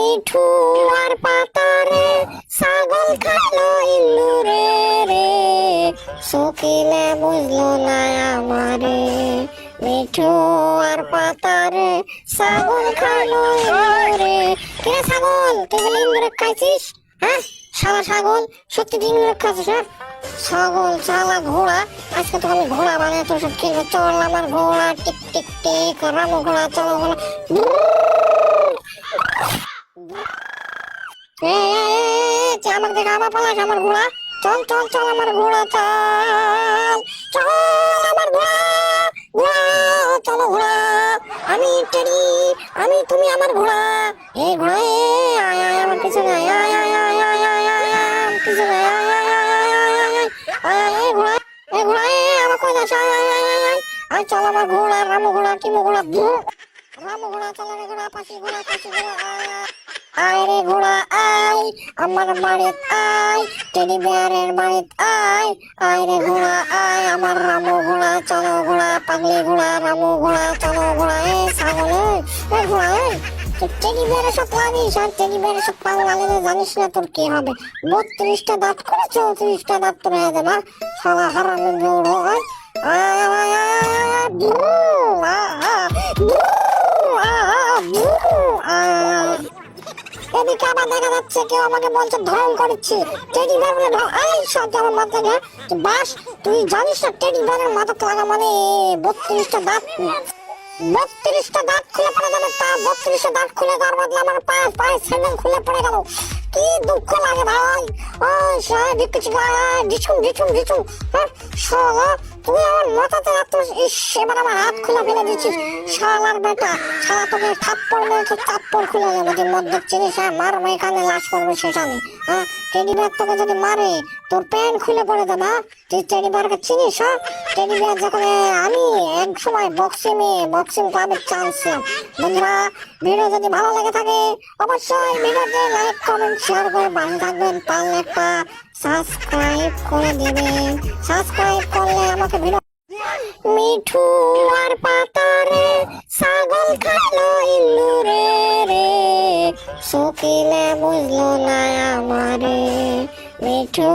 মিঠু আর পাতারে ছাগল খালো ইন্দুরে রে। সকিলে বুঝলো না আমারে। মিঠু আর পাতারে ছাগল খালো ইন্দুরে। কে ছাগল? তুই বলে ইন্দুরে খাইছিস? হ্যাঁ? সারা ছাগল? সত্যি দিন খাচ্ছিস হ্যাঁ? ছাগল চালা ঘোড়া। আজকে তো আমি ঘোড়া বানিয়ে তোর সব কিনবো চল আমার ঘোড়া, টিক টিক টিক, রামো ঘোড়া, চলো ঘোড়া। চল, আমাকে আবার পালাস আমার ঘোড়া চল চল চল আমার ঘোড়া চল চল আমার ঘোড়া ঘোড়া চলো ঘোড়া আমি টেডি আমি তুমি আমার ঘোড়া এ ঘোড়া আয় আয় আমার পিছনে আয় আয় আয় আয় আয় আয় আয় আয় আমার পিছনে আয় আয় আয় আয় আয় আয় আয় আয় এ ঘোড়া এ ঘোড়া আমার কই যাস আয় আয় আয় আয় আয় চল আমার ঘোড়া রামু ঘোড়া কিমু ঘোড়া রামু ঘোড়া চল ঘোড়া পাশি ঘোড়া পাশি ঘোড়া আয় আয় আয় রে ঘোড়া আয় আমার বাড়িত আয় টেডি বিয়ারের বাড়িত আয় আয় রে ঘোড়া আয় আমার রামু ঘোড়া চলো ঘোড়া পাগলি ঘোড়া রামু ঘোড়া চলো ঘোড়া এ ছাগল এ, ঘোড়া এ টেডি বিয়ারের সব লাগিস আর টেডি বিয়ারের সব পাল লাগালে জানিস না তোর কি হবে বত্রিশটা দাঁত করে চৌত্রিশটা দাঁত তোর হয়ে যাবে সারা হারানো দৌড়ো আয় আয় আয় আয় আয় দেখা যাচ্ছে কেউ আমাকে বলছে ঢং করছে টেডি বিয়ার বলে ঢং এই সব আমার মাথাকে বাস, তুই জানিস না টেডি বিয়ারের মাথা লাগা মানে বত্রিশটা দাঁত। বত্রিশটা দাঁত খুলে পড়ে যাবে তা বত্রিশটা দাঁত খুলে তার বদলে আমার পায়ে পায়ে স্যান্ডেল খুলে পড়ে গেল। কি দুঃখ লাগে ভাই? ওই, সে দিচ্ছি ঢিচুম ঢিচুম ঢিচুম হ্যাঁ তুই আমার মাথাতে এত এবার আমার হাত খুলে ফেলে দিচ্ছিস শালার বেটা, শালা তোকে থাপ্পড় মেরেছে, চাপ্পড় খুলে যাবে যে মধ্যে চিনিস হ্যাঁ? মারবো এখানে, লাশ করবে সেখানে হ্যাঁ? টেডি বিয়ার তোকে যদি মারে, তোর প্যান্ট খুলে পড়ে দেবে হ্যাঁ? তুই টেডি বিয়ারকে চিনিস হ্যাঁ? টেডি বিয়ার যখন আমি এক সময় বক্সিং বক্সিং ক্লাবের চান্স বন্ধুরা ভিডিও যদি ভালো লেগে থাকে, অবশ্যই ভিডিওতে লাইক কমেন্ট শেয়ার করে ভালো থাকবেন, পারলে একটা সাবস্ক্রাইব করে দিবেন সাবস্ক্রাইব করলে আমাকে ভিডিও মিঠু আর পাতারে ছাগল খালো ইন্দুরে রে। সকিলে বুঝলো না আমারে। মিঠু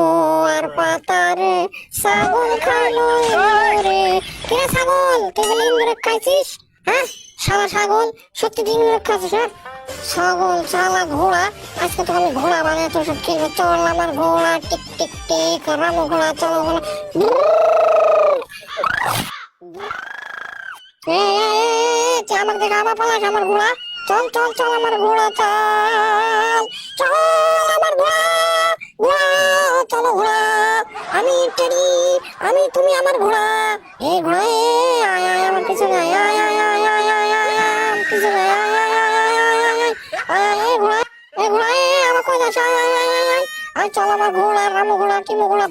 আর পাতারে ছাগল খালো ইন্দুরে। কে ছাগল? তুই বলে ইন্দুরে খাইছিস? হ্যাঁ? সারা ছাগল? সত্যি দিন খাচ্ছিস হ্যাঁ? ছাগল চালা ঘোড়া? আজকে তো আমি ঘোড়া বানিয়ে তোর সব কিনবো চল আমার ঘোড়া, টিক টিক টিক, রামো ঘোড়া, চলো ঘোড়া। আমাকে দেখা আবার পালাস, আমার ঘোড়া? চল চল চল, আমার ঘোড়া, চল চল, আমার ঘোড়া চলো ঘোড়া। আমি টেডি, আমি, তুমি আমার ঘোড়া। এ ঘোড়া যাস আয় আয় আয় আয় আয়। আয় চল আমার ঘোড়া রামু ঘোড়া কিমু ঘোড়া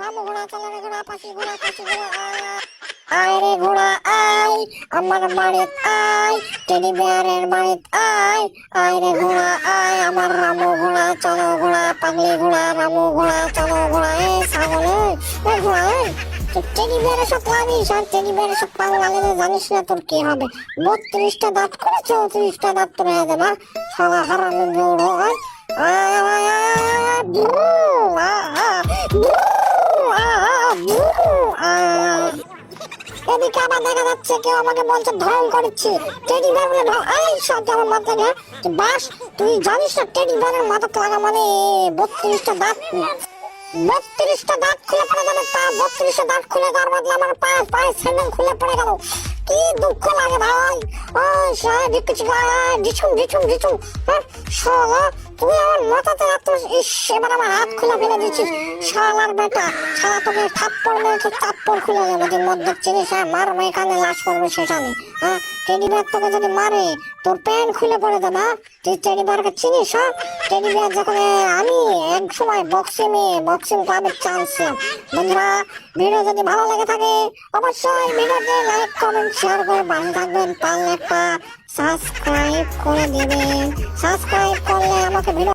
রামু ঘোড়া চলো রে ঘোড়া পাশি ঘোড়া পাশি ঘোড়া আয় রে ঘোড়া আয় আমার বাড়িত আয় টেডি বিয়ারের বাড়িত আয়। আয় রে ঘোড়া আয় আমার রামু ঘোড়া চলো ঘোড়া পাগলি ঘোড়া রামু ঘোড়া চলো ঘোড়া এ ছাগল এ, ঘোড়া টেডি বিয়ারের সব লাগিস আর টেডি বিয়ারের সব পাল লাগালে জানিস না তোর কি হবে। বত্রিশটা দাঁত করে চৌত্রিশটা দাঁত তোর হয়ে যাবে সারা হারানো দৌড়ো আয়। এদিকে আবার দেখা যাচ্ছে কেউ আমাকে বলছে ঢং করছে টেডি বিয়ার বলে ঢং এই সব আমার মাথাকে বাস তুই জানিস না টেডি বিয়ারের মাথা লাগা মানে বত্রিশটা দাঁত বত্রিশটা দাঁত খুলে পড়ে যাবে তা বত্রিশটা দাঁত খুলে তার বদলে আমার পায়ে পায়ে স্যান্ডেল খুলে পড়ে গেল কি দুঃখ লাগে ভাই ওই সে দিচ্ছি ঢিচুম ঢিচুম ঢিচুম হ্যাঁ তুই আমার মাথাতে এত এবার আমার হাত খুলে ফেলে দিচ্ছিস। শালার বেটা, শালা তোকে থাপ্পড় মেরেছে, চাপ্পড় খুলে যাবে যে মধ্যে চিনিস হ্যাঁ? মারবো এখানে, লাশ করবে সেখানে হ্যাঁ? টেডি বিয়ার তোকে যদি মারে, তোর প্যান্ট খুলে পড়ে দেবে হ্যাঁ? তুই টেডি বিয়ারকে চিনিস হ্যাঁ? টেডি বিয়ার যখন আমি এক সময় বক্সিং বক্সিং ক্লাবের চান্স বন্ধুরা, ভিডিও যদি ভালো লেগে থাকে, অবশ্যই ভিডিওতে লাইক কমেন্ট শেয়ার করে ভালো থাকবেন। পারলে একটা সাবস্ক্রাইব করে দেবেন সাবস্ক্রাইব করলে আমাকে ভিডিও